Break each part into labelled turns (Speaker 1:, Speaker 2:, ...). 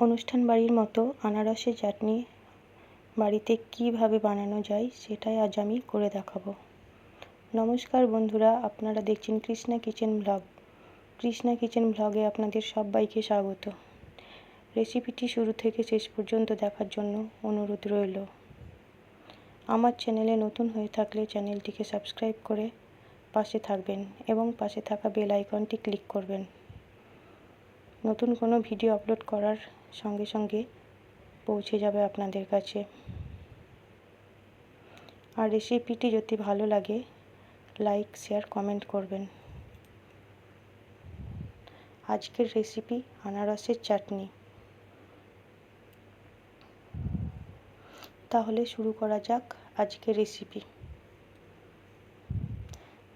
Speaker 1: অনুষ্ঠান বাড়ির মতো আনারসের চাটনি বাড়িতে কীভাবে বানানো যায় সেটাই আজ আমি করে দেখাবো। নমস্কার বন্ধুরা, আপনারা দেখছেন Krishna kitchen blog. Krishna kitchen ব্লগে আপনাদের সবাইকে স্বাগত। রেসিপিটি শুরু থেকে শেষ পর্যন্ত দেখার জন্য অনুরোধ রইল। আমার চ্যানেলে নতুন হয়ে থাকলে চ্যানেলটিকে সাবস্ক্রাইব করে পাশে থাকবেন এবং পাশে থাকা বেল আইকনটি ক্লিক করবেন। নতুন কোনো ভিডিও আপলোড করার সঙ্গে সঙ্গে পৌঁছে যাবে আপনাদের কাছে। আর রেসিপিটি যদি ভালো লাগে লাইক শেয়ার কমেন্ট করবেন। আজকের রেসিপি আনারসের চাটনি। তাহলে শুরু করা যাক আজকের রেসিপি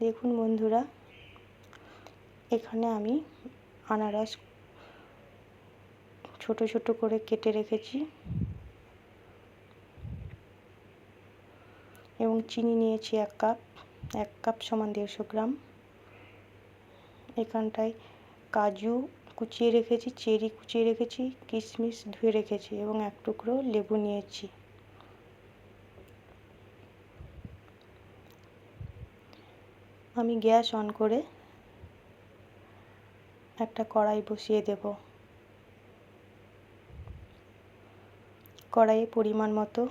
Speaker 1: দেখুন বন্ধুরা, এখানে আমি আনারস ছোট ছোট করে কেটে রেখেছি। এবং চিনি নিয়েছি এক কাপ এক কাপ সমান দেড়শো গ্রাম। এখানটায় কাজু কুচিয়ে রেখেছি, চেরি কুচিয়ে রেখেছি, কিশমিশ ধুয়ে রেখেছি এবং এক টুকরো লেবু নিয়েছি। আমি গ্যাস অন করে একটা কড়াই বসিয়ে দেব। কড়াইয়ে পরিমাণ মতো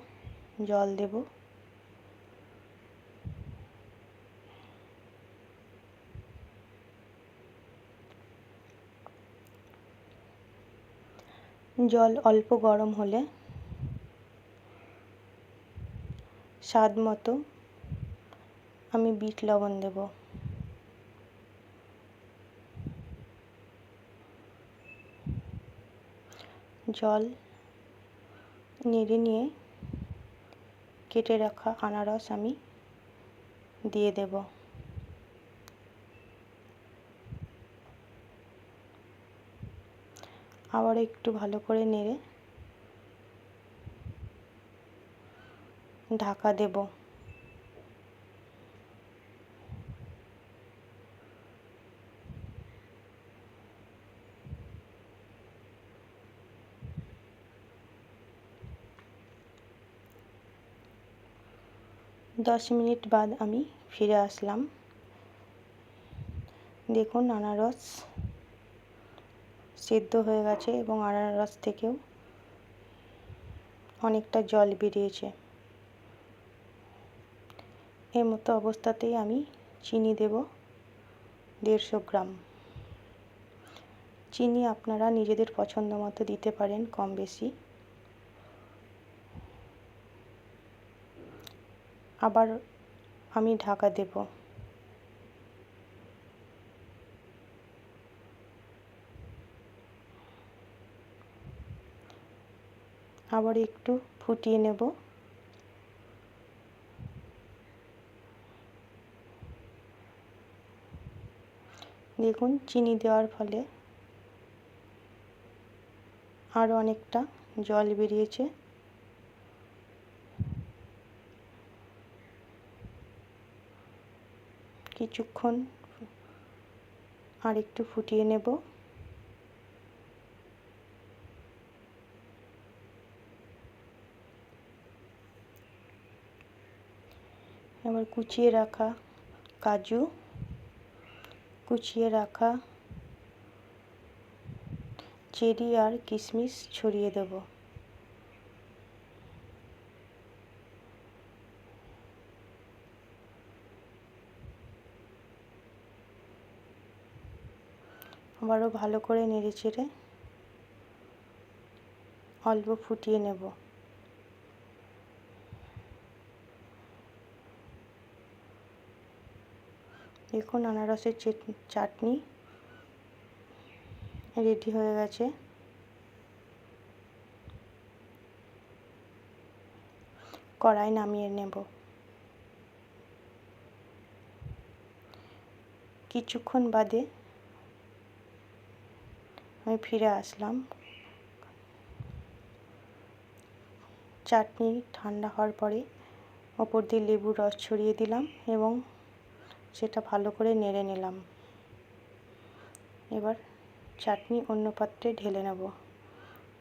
Speaker 1: জল দেব। জল অল্প গরম হলে স্বাদ মতো আমি বিট লবণ দেব। জল নেড়ে নিয়ে কেটে রাখা আনারস আমি দিয়ে দেব। আবার একটু ভালো করে নেড়ে ঢাকা দেব। দশ মিনিট বাদ আমি ফিরে আসলাম। দেখুন আনারস সেদ্ধ হয়ে গেছে এবং আনারস থেকেও অনেকটা জল বেরিয়েছে। এর মতো অবস্থাতেই আমি চিনি দেব দেড়শো গ্রাম। চিনি আপনারা নিজেদের পছন্দ মতো দিতে পারেন কম বেশি। আবার আমি ঢাকা দেব। আবার একটু ফুটিয়ে নেব। দেখুন, চিনি দেওয়ার ফলে আরও অনেকটা জল বেরিয়েছে। কিছুক্ষণ আর একটু ফুটিয়ে নেব। এবার কুচিয়ে রাখা কাজু, কুচিয়ে রাখা চেরি আর কিশমিশ ছড়িয়ে দেবো। আবারও ভালো করে নেড়ে চেড়ে অল্প ফুটিয়ে নেব। দেখুন আনারসের চাটনি রেডি হয়ে গেছে। কড়াই নামিয়ে নেব। কিছুক্ষণ বাদে আমি ফিরে আসলাম। চাটনি ঠান্ডা হওয়ার পরে ওপর দিয়ে লেবুর রস ছড়িয়ে দিলাম এবং সেটা ভালো করে নেড়ে নিলাম। এবার চাটনি অন্য পাত্রে ঢেলে নেব।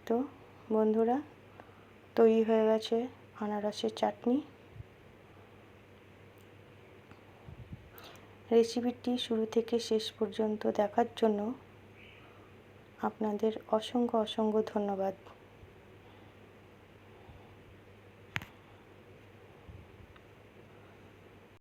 Speaker 1: তো বন্ধুরা, তৈরি হয়ে গেছে আনারসের চাটনি। রেসিপিটি শুরু থেকে শেষ পর্যন্ত দেখার জন্য আপনাদের অসংখ্য অসংখ্য ধন্যবাদ।